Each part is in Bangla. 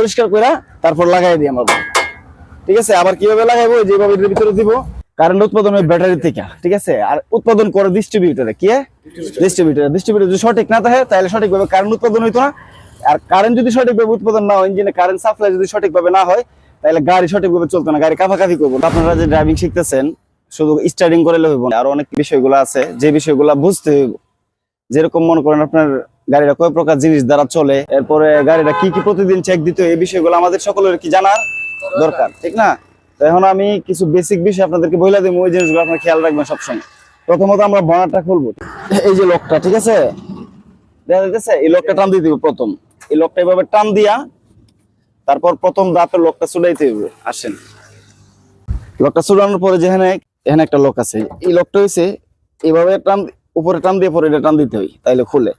পরিষ্কার করে তারপর লাগাই দিই আমরা। ঠিক আছে? আবার কীভাবে লাগাইবো? যেভাবে এটার ভিতরে দিব। কারেন্ট উৎপাদন হয় ব্যাটারি থেকে ঠিক আছে? আর উৎপাদন করে ডিস্ট্রিবিউটরে কি ডিস্ট্রিবিউটর ডিস্ট্রিবিউটর যদি সঠিক না থাকে তাহলে সঠিকভাবে কারেন্ট উৎপাদন হইতো না। আর কারেন্ট যদি সঠিকভাবে উৎপাদন না হয় ইঞ্জিনে কারেন্ট সাপ্লাই যদি সঠিকভাবে না হয় তাহলে গাড়ি সঠিকভাবে চলতো না। গাড়ি কাফাকাফি করব। আপনারা যে ড্রাইভিং শিখতেছেন শুধু স্টার্টিং করলে হইব না। আর অনেক বিষয়গুলো আছে। যে বিষয়গুলো বুঝতে হইব। যেরকম মনে করেন আপনার গাড়িটা কয় প্রকার জিনিস দ্বারা চলে, এরপরে গাড়িটা কি কি প্রতিদিন চেক দিতে এই বিষয়গুলো আমাদের সকলের কি জানার দরকার, ঠিক না? তো এখন আমি কিছু বেসিক বিষয় আপনাদেরকে বলে দেবো ওই জিনিসগুলো আপনার খেয়াল রাখবেন সবসময়। প্রথমত আমরা বনারটা খুলবো। এই যে লকটা, ঠিক আছে? দেখা যাচ্ছে এই লকটা টান দিয়ে দিব প্রথম। এই লকটা এভাবে টান দিয়া, তারপর প্রথম দাঁতের লকটা চুলাইতে হবে আসেন। লকটা চুলানোর পরে যেখানে, এখানে একটা লক আছে। এই লকটা হয়েছে এইভাবে টান উপরে টান দিয়ে পরে এটা টান দিতে হয়, তাইলে খুলে।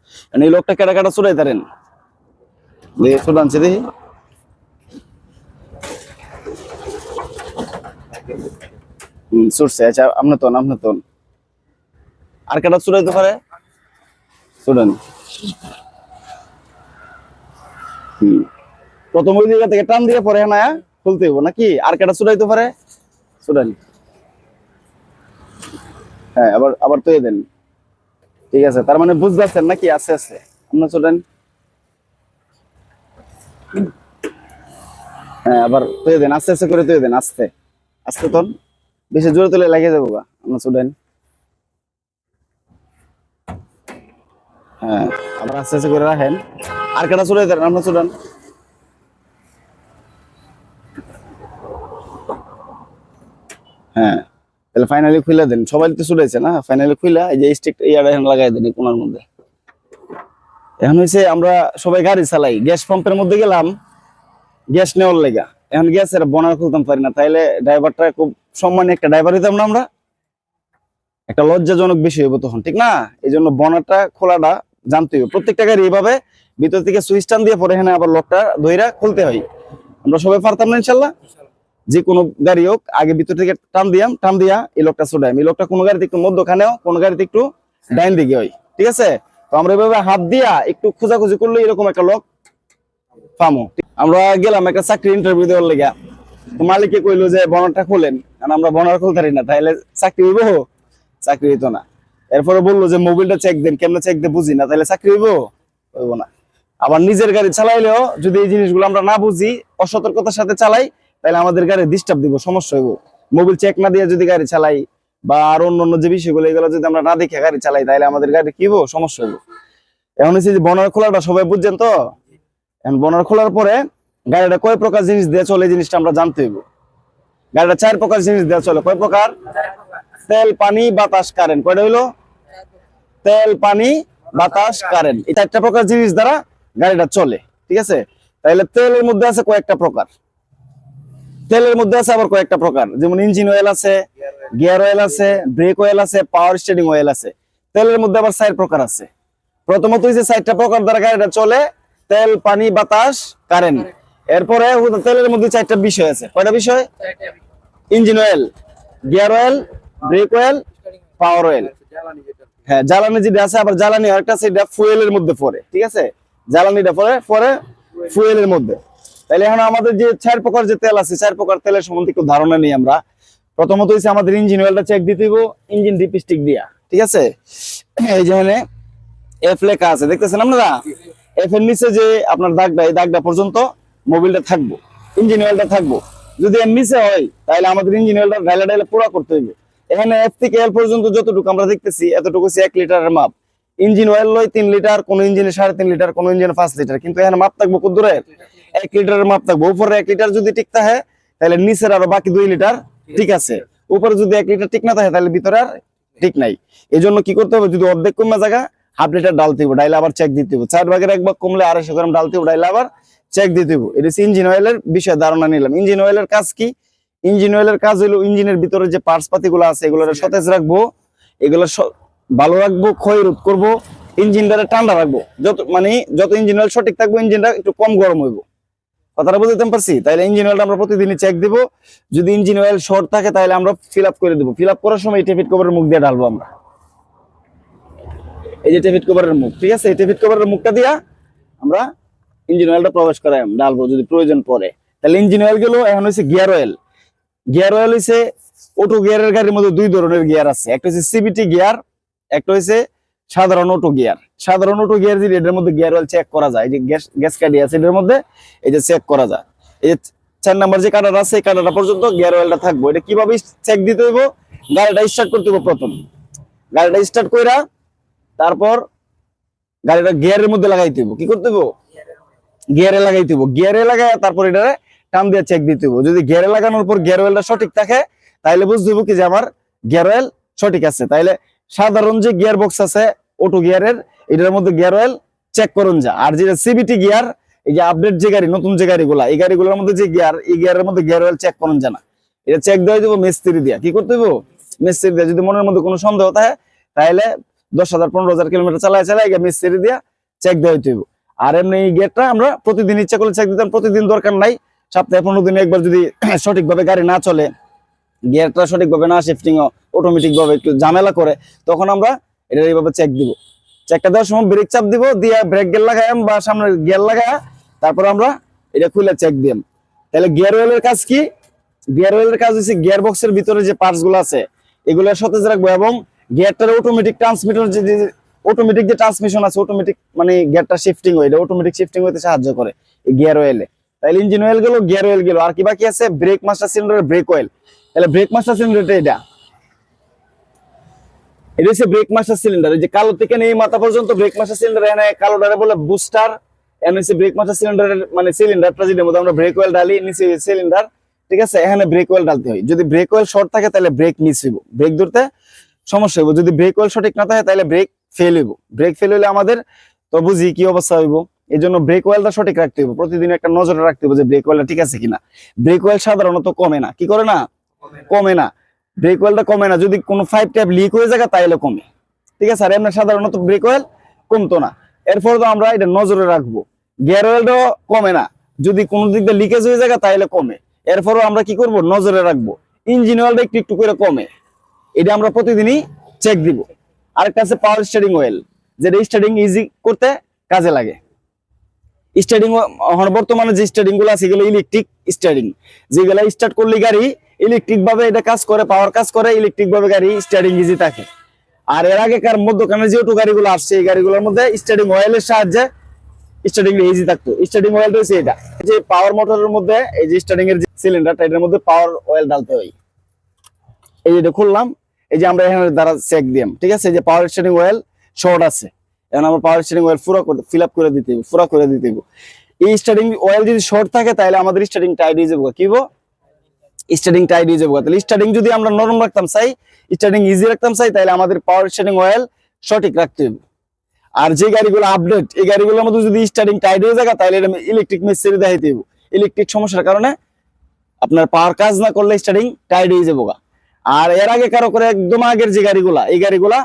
এই লোকটা কেটা কেটা চুলাই তারেন দিয়ে চুলানছে দেখি। আচ্ছা আর কেটা পারে? প্রথম থেকে টান দিয়ে পরে না খুলতে আর পারে? হ্যাঁ আবার আবার তো দেন। ঠিক আছে, তার মানে বুঝতে পারছেন নাকি আছে আছে? আপনার চলেন। হ্যাঁ আবার তুই দেন, আস্তে আস্তে করে তুই দেন, আস্তে। আস্তে তোন বেশি জোরে তুলে লাগিয়ে যাব গা আপনার চলেন। হ্যাঁ আবার আস্তে আস্তে করে রাখেন। আর কেটা চলে দেন আপনার চলেন। হ্যাঁ। তাহলে ফাইনালি খুলে দেন। সবাই তো চলেছে না? ফাইনালি খুলে এই যে স্টিক ইয়ার এখানে লাগাই দেন কোনার মধ্যে। এখন হয়েছে আমরা সবাই গাড়ি চালাই। গ্যাস পাম্পের মধ্যে গেলাম, গ্যাস নেওয়ার লেগা। এখন গ্যাসের বনার খুলতাম পারি না। তাইলে ড্রাইভারটা খুব সম্মানী একটা ড্রাইভার হইতাম না আমরা। একটা লজ্জাজনক বিষয় হইব তখন, ঠিক না? এই জন্য বনারটা, খোলাটা জানতে হবে প্রত্যেকটা গাড়ি এইভাবে ভিতর থেকে সুইচ টান দিয়ে পরে এখানে আবার লকটা ধইরা খুলতে হয়। আমরা সবাই পারতাম না ইনশাল্লাহ? যে কোনো গাড়ি হোক, আগে ভিতর থেকে টান দিয়াম টান দিয়া এই লোকটা ছোটাইম এই লোকটা কোনো গাড়িতে একটু মধ্যখানেও, কোনো গাড়িতে একটু ডাইন দিকে হয়। ঠিক আছে? তো আমরা এভাবে হাত দিয়া একটু খোঁজাখুঁজি করলে এরকম একটা লোক পামো। আমরা গেলাম একটা চাকরি ইন্টারভিউ দেওয়ার লেগে। তো মালিকে কইলো যে, বনারটা খোলেন। কারণ আমরা বনার খুলতে পারি না তাহলে চাকরি হইব? চাকরি হইতো না। এরপরে বলল যে, মোবিলটা চেক দেন, কেমন চেক দিয়ে বুঝি না তাহলে চাকরি হইব? হইব না। আবার নিজের গাড়ি চালাইলেও যদি এই জিনিসগুলো আমরা না বুঝি, অসতর্কতার সাথে চালাই তাহলে আমাদের গাড়ি ডিস্টার্ব দিব, সমস্যা হইব। মোবিল চেক না দিয়ে যদি গাড়ি চালাই বা আর অন্য অন্য যে বিষয়গুলো, এগুলো যদি আমরা না দেখে গাড়ি চালাই, তাহলে আমাদের গাড়ি কি হইব? সমস্যা হইব। এখন হচ্ছে যে বনার খোলাটা সবাই বুঝছেন তো? এখন বনার খোলার পরে গাড়িটা কয় প্রকার জিনিস দিয়ে চলে জিনিসটা আমরা জানতে হইব। গাড়িটা চার প্রকার জিনিস দেওয়া চলে, কয় প্রকার? তেল, পানি, বাতাস কারেন্ট কয়টা হইল? তেল, পানি, বাতাস কারেন্ট এই চারটা প্রকার জিনিস দ্বারা গাড়িটা চলে, ঠিক আছে? তাহলে তেলের মধ্যে আছে কয়েকটা প্রকার। তেলের মধ্যে আছে আবার কয়েকটা প্রকার। যেমন ইঞ্জিন অয়েল আছে গিয়ার অয়েল আছে ব্রেক অয়েল আছে পাওয়ার স্টেডিং অয়েল আছে। তেলের মধ্যে আবার চার প্রকার আছে। প্রথমত হচ্ছে চারটা প্রকার দ্বারা গাড়িটা চলে, তেল, পানি, বাতাস কারেন্ট এরপরে তেলের মধ্যে চারটা বিষয় আছে। কয়টা বিষয়? Engine oil gear oil brake oil power oil হ্যাঁ জ্বালানি যেটা আছে, আবার জ্বালানি আরেকটা সেটা ফুয়েলের মধ্যে পড়ে। ঠিক আছে? জ্বালানিটা পরে পরে ফুয়েলের মধ্যে। তাহলে এখন আমাদের যে চার প্রকার যে তেল আছে, চার প্রকার তেলের সম্বন্ধে একটু ধারণা নেই আমরা। প্রথমত হচ্ছে আমাদের ইঞ্জিন অয়েলটা চেক দিতে হইব ইঞ্জিন ডিপস্টিক দিয়া, ঠিক আছে? এই যেখানে এফ লেখা আছে, দেখতেছেন আপনারা? এফ এর নিচে যে আপনার দাগটা, এই দাগটা পর্যন্ত মোবিলটা থাকব ইঞ্জিন অয়েলটা থাকব। যদি এর নিচে হয়, তাহলে আমাদের ইঞ্জিন অয়েলটা ডাইলা ডাইলা পুরা করতে হইবে। এখানে এফ থেকে এল পর্যন্ত যতটুকু আমরা দেখতেছি, এতটুকু হচ্ছে এক লিটারের মাপ। ইঞ্জিন অয়েল লয় তিন লিটার কোন ইঞ্জিনে সাড়ে তিন লিটার কোন ইঞ্জিনে পাঁচ লিটার কিন্তু এখানে মাপ থাকব কত দূরে? এক লিটারের মাপ থাকবে। উপরে এক লিটার যদি ঠিক থাকে তাহলে নিচের আরও বাকি দুই লিটার ঠিক আছে। উপরে যদি এক লিটার ঠিক না থাকে তাহলে ভিতরে আর ঠিক নাই। এই জন্য কি করতে হবে যদি অর্ধেক কমে জায়গা হাফ লিটার ডালতে হবে ডাইলে আবার চেক দিতে হবে চার ভাগের এক ভাগ কমলে আড়াইশো গ্রাম ডালতে হবে ডাইলে আবার চেক দিতে হবে এটা হচ্ছে ইঞ্জিন অয়েলের বিষয়ে ধারণা নিলাম। ইঞ্জিন অয়েলের কাজ কি? ইঞ্জিন অয়েলের কাজ হলো ইঞ্জিনের ভিতরে যে পার্টস পাতিগুলো আছে এগুলো সতেজ রাখব এগুলো ভালো রাখব ক্ষয় রোধ করব ইঞ্জিনটারে ঠান্ডা রাখব। যত মানে যত ইঞ্জিন অয়েল সঠিক থাকব ইঞ্জিনটা একটু কম গরম হইব। কথাটা বুঝতে পারছি? তাহলে ইঞ্জিন অয়েলটা আমরা প্রতিদিনই চেক দিব। যদি ইঞ্জিন অয়েল শর্ট থাকে তাহলে আমরা ফিল আপ করে দেবো। ফিল আপ করার সময় টেফিট কভারের মুখ দিয়ে ঢালবো আমরা। এই যে টেফিট কভারের মুখ, ঠিক আছে? এই টেফিট কভারের মুখটা দিয়া আমরা ইঞ্জিন অয়েলটা প্রবেশ করাই ডালবো যদি প্রয়োজন পড়ে। তাহলে ইঞ্জিন অয়েলগুলো, এখন হচ্ছে গিয়ার অয়েল গিয়ার অয়েল হচ্ছে অটো গিয়ারের গাড়ির মধ্যে দুই ধরনের গিয়ার আছে। একটা হচ্ছে সিবিটি গিয়ার একটা হচ্ছে সাধারণ অটো গিয়ার সাধারণ অটো গিয়ার যদি এটার মধ্যে গিয়ার অয়েল চেক করা যায় যে গ্যাস গ্যাস কাটি আছে, এটার মধ্যে এই যে চেক করা যায়। এই যে চার নাম্বার যে কাটার আছে, এই কাটাটা পর্যন্ত গিয়ার অয়েলটা থাকব। এটা কীভাবে চেক দিতে হইব? গাড়িটা স্টার্ট করতে হইব প্রথম। গাড়িটা স্টার্ট কইরা তারপর গাড়িটা গিয়ারের মধ্যে লাগাইতে হইব। কি করতে হইব? গিয়ারে লাগাইতে হইব। গিয়ারে লাগায় তারপর এটা টান দিয়ে চেক দিতে হইব। যদি গিয়ারে লাগানোর পর গিয়ার অয়েলটা সঠিক থাকে, তাইলে বুঝতে হইব কি যে আমার গিয়ার অয়েল সঠিক আছে। তাইলে সাধারণ যে গিয়ার বক্স আছে অটো গিয়ারের এটার মধ্যে গিয়ার অয়েল চেক করুন যা। আর যেটা সিবিটি গিয়ার এই যে আপডেট যে গাড়ি, নতুন যে গাড়িগুলা, এই গাড়িগুলোর মধ্যে যে গিয়ার এই গিয়ারের মধ্যে গিয়ার অয়েল চেক করুন জানা এটা চেক দেওয়া দেবো মিস্ত্রি দিয়া। কি করতে হইব? মিস্ত্রি দিয়া। যদি মনের মধ্যে কোনো সন্দেহ থাকে তাহলে দশ হাজার, পনেরো হাজার কিলোমিটার চালায় চালায় মিস্ত্রি দিয়া চেক দেওয়া হইতে আর এমনি এই গিয়ারটা আমরা প্রতিদিন ইচ্ছা করলে চেক দিতাম, প্রতিদিন দরকার নাই। সপ্তাহে পনেরো দিনে একবার যদি সঠিকভাবে গাড়ি না চলে গিয়ারটা সঠিকভাবে না শিফটিং অটোমেটিক ভাবে একটু ঝামেলা করে, তখন আমরা এটা এইভাবে চেক দিব। চেকটা দেওয়ার সময় ব্রেক চাপ দিব, দিয়ে ব্রেক গিয়ার লাগাইম বা সামনে গিয়ার লাগায় তারপর আমরা এটা খুলে চেক দিম তাহলে গিয়ার অয়েলের কাজ কি? গিয়ার অয়েলের কাজ হচ্ছে গিয়ার বক্সের ভিতরে যে পার্টসগুলো আছে এগুলো সতেজ রাখব এবং গিয়ারটার অটোমেটিক ট্রান্সমিটার যে অটোমেটিক যে ট্রান্সমিশন আছে অটোমেটিক মানে গিয়ারটা শিফটিং হয়, এটা অটোমেটিক শিফটিং হতে সাহায্য করে এই গিয়ার অয়েলে তাহলে ইঞ্জিন অয়েল গেল গিয়ার অয়েল গেল। আর কি বাকি আছে? ব্রেক মাস্টার সিলিন্ডারের ব্রেক অয়েল তাহলে ব্রেক মাস্টার সিলিন্ডারটা এটা। এটা হচ্ছে ব্রেক সিলিন্ডার যে কালো থেকে নেই মাথা পর্যন্ত ব্রেক সিলিন্ডার এনে কালোটারে বলে বুস্টার এনে হচ্ছে ব্রেক সিলিন্ডারের মানে সিলিন্ডারটা আমরা ব্রেক অয়েল ডালি নিচে সিলিন্ডার ঠিক আছে? এখানে ব্রেক অয়েল ডালতে হয়। যদি ব্রেক অয়েল শর্ট থাকে তাহলে ব্রেক মিস হইব। ব্রেক ধরতে সমস্যা হইব। যদি ব্রেক অয়েল সঠিক না থাকে তাহলে ব্রেক ফেল হইব। ব্রেক ফেল হইলে আমাদের তো বুঝি কি অবস্থা হইব। এই জন্য ব্রেক অয়েলটা সঠিক রাখতে হবে প্রতিদিন একটা নজরে রাখতে হবে যে ব্রেক অয়েলটা ঠিক আছে কিনা। ব্রেক অয়েল সাধারণত কমে না। কি করে না? কমে না। ব্রেক অয়েলটা কমে না। যদি কোনো ফাইভ ট্যাপ লিক হয়ে যায় তাইলে কমে। ঠিক আছে? আর এমনি সাধারণত ব্রেক অয়েল কমতো না। এরপর তো আমরা এটা নজরে রাখব। গিয়ার অয়েলটাও কমে না। যদি কোনো দিক দিয়ে লিকেজ হয়ে যায় তাইলে কমে। এরপরও আমরা কি করব? নজরে রাখব। ইঞ্জিন অয়েলটা একটু একটু করে কমে। এটা আমরা প্রতিদিনই চেক দিব। আরেকটা আছে পাওয়ার স্টারিং অয়েল যেটা স্টার্টিং ইজি করতে কাজে লাগে। এখন বর্তমানে যে স্টার্টিংগুলো আছে, এগুলো ইলেকট্রিক স্টার্টিং যেগুলো স্টার্ট করলে গাড়ি ইলেকট্রিক ভাবে এটা কাজ করে পাওয়ার কাজ করে ইলেকট্রিক ভাবে গাড়ি স্টার্টিং ইজি থাকে। আর এর আগেকার মধ্যখানে যে অটো গাড়িগুলো আসছে, এই গাড়িগুলোর মধ্যে স্টার্টিং অয়েলের সাহায্যে স্টার্টিং ইজি থাকতো। স্টার্টিং অয়েল হচ্ছে এটা। যে পাওয়ার মোটরের মধ্যে, এই যে স্টার্টিং এর যে সিলিন্ডারটা এটার মধ্যে পাওয়ার অয়েল ডালতে হয়। এই যে এটা খুললাম, এই যে আমরা এখানে দ্বারা চেক দিলাম, ঠিক আছে? যে পাওয়ার স্টার্টিং অয়েল শর্ট আছে। এখন আমরা পাওয়ার স্টারিং অয়েল পুরো করে ফিল আপ করে দিতে পুরো করে দিতে এই স্টারিং অয়েল যদি শর্ট থাকে, তাহলে আমাদের স্টারিং টাইট হয়ে যাব। কি স্টারিং টাইট হয়ে যাব। তাহলে স্টার্টিং যদি আমরা নরম রাখতাম, চাই স্টার্টিং ইজি রাখতাম, চাই, তাহলে আমাদের পাওয়ার স্টারিং অয়েল সঠিক রাখতে হবে। আর যে গাড়িগুলো আপডেট এই গাড়িগুলোর মধ্যে যদি স্টার্টিং টাইট হয়ে যায় তাহলে এটা ইলেকট্রিক মিস্ত্রি দেখাইতে হবে। ইলেকট্রিক সমস্যার কারণে আপনার পাওয়ার কাজ না করলে স্টার্টিং টাইট হয়ে যাব আর এর আগে কারও করে একদম আগের যে গাড়িগুলা, এই গাড়িগুলা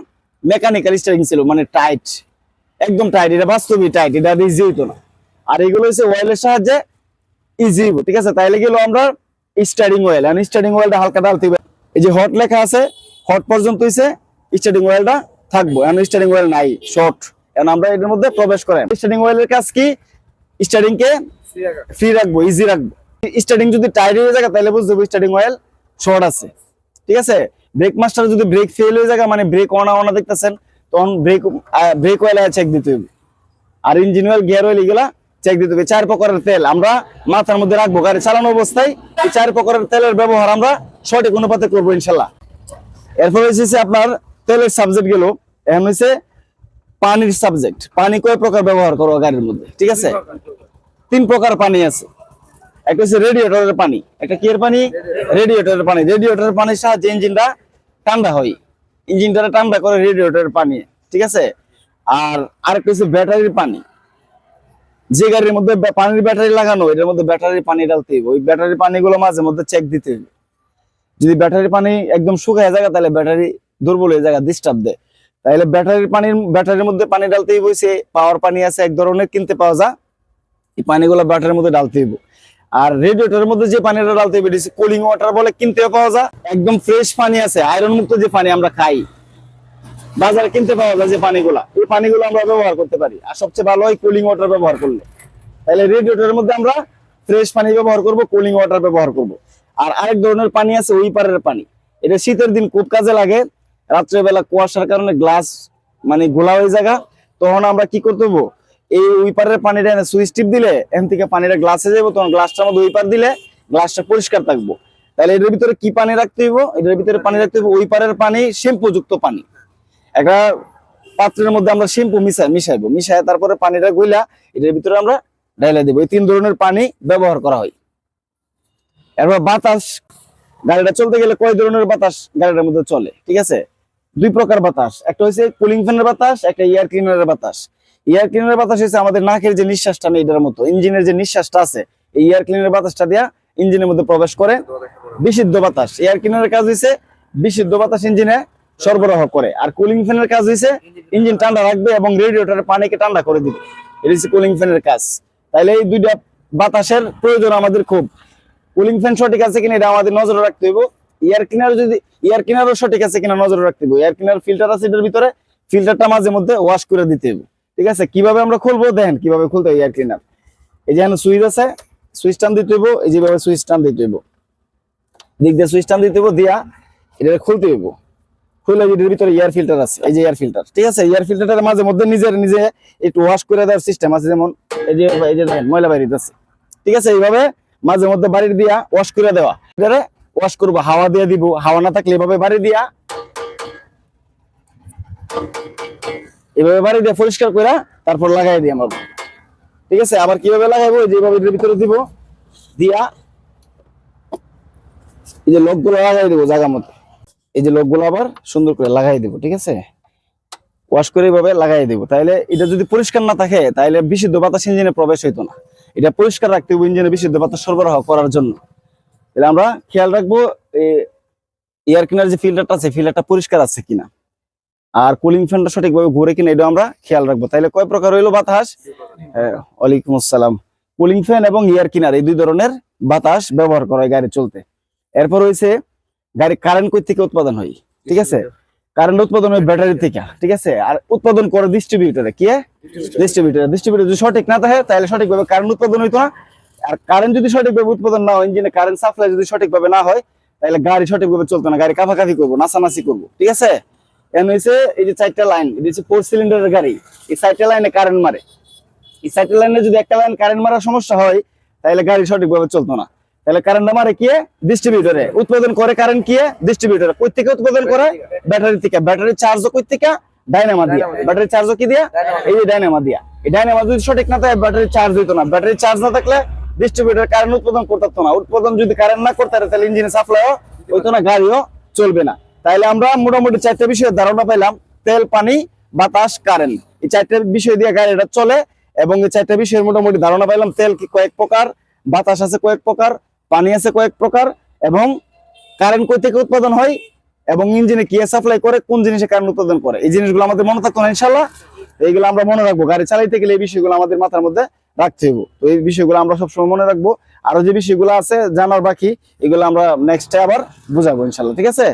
মেকানিক্যাল স্টারিং ছিল মানে টাইট একদম টাইট এটা বাস্তবই টাইট এটা ইজি হইতো না। আর এগুলো হচ্ছে অয়েলের সাহায্যে ইজি ঠিক আছে? তাইলে গেল আমরা স্টারিং অয়েল আর স্টারিং অয়েলটা হালকা ডালতে হবে। এই যে হট লেখা আছে হট পর্যন্ত হইছে স্টারিং অয়েলটা থাকব এখন স্টারিং অয়েল নাই শর্ট এখন আমরা এটার মধ্যে প্রবেশ করাই স্টারিং অয়েলের কাজ কি? স্টারিং কে ফ্রি রাখব ইজি রাখব। স্টার্টিং যদি টাইট হয়ে যায়, তাহলে বুঝতে হবে স্টার্টিং অয়েল শর্ট আছে। ঠিক আছে? ব্রেক মাস্টার যদি ব্রেক ফেল হয়ে যায় মানে ব্রেক অনা অনা দেখতেছেন, তখন ব্রেক ব্রেক অয়েল চেক দিতে হবে। আর ইঞ্জিন অয়েল গিয়ার অয়েল এগুলা চেক দিতে হবে, চার প্রকারের তেল। আমরা মাথার মধ্যে রাখব গাড়ি চালানো অবস্থায় চার প্রকারের তেলের ব্যবহার আমরা সঠিক অনুপাতে করব ইনশাল্লাহ। এরপর হচ্ছে আপনার তেলের সাবজেক্ট গেল। এখন হচ্ছে পানির সাবজেক্ট পানি কয় প্রকার ব্যবহার করো গাড়ির মধ্যে? ঠিক আছে? তিন প্রকার পানি আছে। একটা হচ্ছে রেডিয়েটরের পানি। একটা কি পানি? রেডিয়েটরের পানি। রেডিয়েটরের পানির সাহায্যে ইঞ্জিনটা ঠান্ডা হয়। ইঞ্জিনটা ঠান্ডা করে রেডিয়েটরের পানি। ঠিক আছে? আর আরেকটা হচ্ছে ব্যাটারির পানি। যে গাড়ির মধ্যে পানির ব্যাটারি লাগানো, এটার মধ্যে ব্যাটারির পানি ডালতে হবে ওই ব্যাটারির পানিগুলো মাঝে মধ্যে চেক দিতে হবে যদি ব্যাটারির পানি একদম শুকায় জায়গা, তাহলে ব্যাটারি দুর্বল হয়ে জায়গা ডিস্টার্ব দেয়। তাহলে ব্যাটারির পানির, ব্যাটারির মধ্যে পানি ডালতেই বসে পাওয়ার পানি আছে, এক ধরনের কিনতে পাওয়া যায়। এই পানিগুলো ব্যাটারির মধ্যে ডালতে হইব। আর রেডিয়েটরের মধ্যে যে পানিটা ডালতে হবে কুলিং ওয়াটার বলে কিনতে পাওয়া যায়। একদম ফ্রেশ পানি আছে আয়রন মুক্ত যে পানি আমরা খাই। বাজারে কিনতে পাওয়া যায় যে পানিগুলা। এই পানিগুলো আমরা ব্যবহার করতে পারি। আর সবচেয়ে ভালো হয় কুলিং ওয়াটার ব্যবহার করলে। তাহলে রেডিয়েটরের মধ্যে আমরা ফ্রেশ পানি ব্যবহার করব কুলিং ওয়াটার ব্যবহার করব। আর আরেক ধরনের পানি আছে ওই পারের পানি। এটা শীতের দিন খুব কাজে লাগে। রাত্রেবেলা কুয়াশার কারণে গ্লাস মানে গোলা হয়ে জায়গা। তখন আমরা কি করতে হব? এই ওই পারের পানিটা সুইচ টিপ দিলে, এখান থেকে পানিটা গ্লাসে যাব তখন গ্লাসটার ওই পার দিলে গ্লাসটা পরিষ্কার থাকব। তাহলে এটার ভিতরে কি পানি রাখতে হইব? এটার ভিতরে পানি রাখতে হইব ওই পারের পানি শ্যাম্পু যুক্ত পানি। একটা পাত্রের মধ্যে আমরা শ্যাম্পু মিশাই মিশাইবো। মিশাই তারপরে পানিটা গইলা এটার ভিতরে আমরা ঢাইলা দেবো। এই তিন ধরনের পানি ব্যবহার করা হয়। এরপর বাতাস, গাড়িটা চলতে গেলে কয় ধরনের বাতাস গাড়িটার মধ্যে চলে? ঠিক আছে? দুই প্রকার বাতাস। একটা হচ্ছে কুলিং ফ্যানের বাতাস, একটা এয়ার ক্লিনারের বাতাস। এয়ার ক্লিনারের বাতাস হচ্ছে আমাদের নাকের যে নিঃশ্বাসটা নেই এটার মতো। ইঞ্জিনের যে নিঃশ্বাসটা আছে, এই এয়ার ক্লিনারের বাতাসটা দিয়া ইঞ্জিনের মধ্যে প্রবেশ করে বিশুদ্ধ বাতাস। এয়ার ক্লিনারের কাজ হইছে বিশুদ্ধ বাতাস ইঞ্জিনে সরবরাহ করে। আর কুলিং ফ্যানের কাজ হইছে ইঞ্জিন ঠান্ডা রাখবে এবং রেডিয়েটরের পানিকে ঠান্ডা করে দিবে। এটা হচ্ছে কুলিং ফ্যানের কাজ। তাইলে এই দুইটা বাতাসের প্রয়োজন আমাদের খুব। কুলিং ফ্যান সঠিক আছে কিনা এটা আমাদের নজরে রাখতে হইব। এয়ার ক্লিনার যদি এয়ার ক্লিনারও সঠিক আছে কিনা নজরে রাখতে হইব। এয়ার ক্লিনার ফিল্টার আছে এটার ভিতরে। ফিল্টারটা মাঝে মধ্যে ওয়াশ করে দিতে হইব। ঠিক আছে? কীভাবে আমরা খুলবো? দেখেন কীভাবে খুলতে এয়ার ক্লিনার এই যে সুইচ আছে সুইচ টান দিতে হইব। এই যেভাবে সুইচ টান দিতে হইব। দিক দিয়ে সুইচ টান দিতে হইব দিয়া এটা খুলতে হইব। খুলে এটার ভিতরে এয়ার ফিল্টার আছে। এই যে এয়ার ফিল্টার ঠিক আছে? এয়ার ফিল্টারের মাঝে মধ্যে নিজের, নিজে একটু ওয়াশ করে দেওয়ার সিস্টেম আছে, যেমন এই যে এই যে ময়লা বাইরে আছে ঠিক আছে? এইভাবে মাঝে মধ্যে বাড়ির দিয়া ওয়াশ করে দেওয়া। ওয়াশ করব, হাওয়া দিয়ে দিব। হাওয়া না থাকলে এভাবে বাড়ি দিয়া, এভাবে বাড়ি দিয়ে পরিষ্কার করে তারপর লাগাই দিই আমরা। ঠিক আছে? আবার কীভাবে লাগাইবো যেভাবে এটার ভিতরে দিব, দিয়া এই যে লোকগুলো লাগাই দিব জায়গা মতো। এই যে লোকগুলো আবার সুন্দর করে লাগাই দেবো ঠিক আছে? ওয়াশ করে এইভাবে লাগাই দেবো। তাহলে এটা যদি পরিষ্কার না থাকে তাহলে বিশুদ্ধ বাতাস ইঞ্জিনে প্রবেশ হইতো না। এটা পরিষ্কার রাখতে হবে ইঞ্জিনে বিশুদ্ধ বাতাস সরবরাহ করার জন্য। তাহলে আমরা খেয়াল রাখব এয়ার ক্লিনার যে ফিল্টারটা আছে ফিল্টারটা পরিষ্কার আছে কিনা। আর কুলিং ফ্যানটা সঠিকভাবে ঘুরে কিনা এটা আমরা খেয়াল রাখব। তাহলে কয় প্রকার হইল বাতাস? হ্যাঁ, ওয়ালাইকুম আসসালাম। কুলিং ফ্যান এবং এয়ার কিনার এই দুই ধরনের বাতাস ব্যবহার করা হয় গাড়ি চলতে। এরপর হইছে গাড়ি কারেন্ট কই থেকে উৎপাদন হয়? ঠিক আছে? কারেন্ট উৎপাদন হয় ব্যাটারি থেকে ঠিক আছে? আর উৎপাদন করে ডিস্ট্রিবিউটরে কি ডিস্ট্রিবিউটর ডিস্ট্রিবিউটর যদি সঠিক না থাকে তাহলে সঠিকভাবে কারেন্ট উৎপাদন হইতো না। আর কারেন্ট যদি সঠিকভাবে উৎপাদন না হয় ইঞ্জিনে কারেন্ট সাপ্লাই যদি সঠিকভাবে না হয় তাহলে গাড়ি সঠিকভাবে চলতো না। গাড়ি কাফাকাফি করব নাচানাচি করব ঠিক আছে? এন হয়েছে এই যে চারটা লাইন এটা হচ্ছে ফোর সিলিন্ডারের গাড়ি। এই চারটা লাইনে কারেন্ট মারে। এই চারটা লাইনে যদি একটা লাইন কারেন্ট মারার সমস্যা হয় তাহলে গাড়ি সঠিকভাবে চলতো না। তাহলে কারেন্ট মারে কি? ডিস্ট্রিবিউটরে উৎপাদন করে কারেন্ট কি? ডিস্ট্রিবিউটরে কই থেকে উৎপাদন করে? ব্যাটারি থেকে। ব্যাটারি চার্জ কই থেকে ডাইনামা দিয়া। ব্যাটারি চার্জ কি দিয়া? এই যে ডাইনামা দিয়া। এই ডাইনামা যদি সঠিক না থাকে ব্যাটারি চার্জ হইতো না। ব্যাটারি চার্জ না থাকলে ডিস্ট্রিবিউটর কারেন্ট উৎপাদন করতে না। উৎপাদন যদি কারেন্ট না করতে তাহলে ইঞ্জিনে সাপ্লাইও হইতো না গাড়িও চলবে না। তাইলে আমরা মোটামুটি চারটা বিষয়ের ধারণা পাইলাম। তেল পানি বাতাস কারেন্ট এই চারটা বিষয় দিয়ে গাড়িটা চলে এবং এই চারটা বিষয়ের মোটামুটি ধারণা পাইলাম তেল কি কয়েক প্রকার বাতাস আছে কয়েক প্রকার। পানি আছে কয়েক প্রকার এবং কারেন্ট কই থেকে উৎপাদন হয় এবং ইঞ্জিনে কি সাপ্লাই করে, কোন জিনিসে কারেন্ট উৎপাদন করে। এই জিনিসগুলো আমাদের মনে থাকতো না ইনশাল্লাহ এইগুলো আমরা মনে রাখব। গাড়ি চালাইতে গেলে এই বিষয়গুলো আমাদের মাথার মধ্যে রাখতে হব তো এই বিষয়গুলো আমরা সবসময় মনে রাখব। আরও যে বিষয়গুলো আছে জানার বাকি, এগুলো আমরা নেক্সট আবার বুঝাবো ইনশাল্লাহ ঠিক আছে?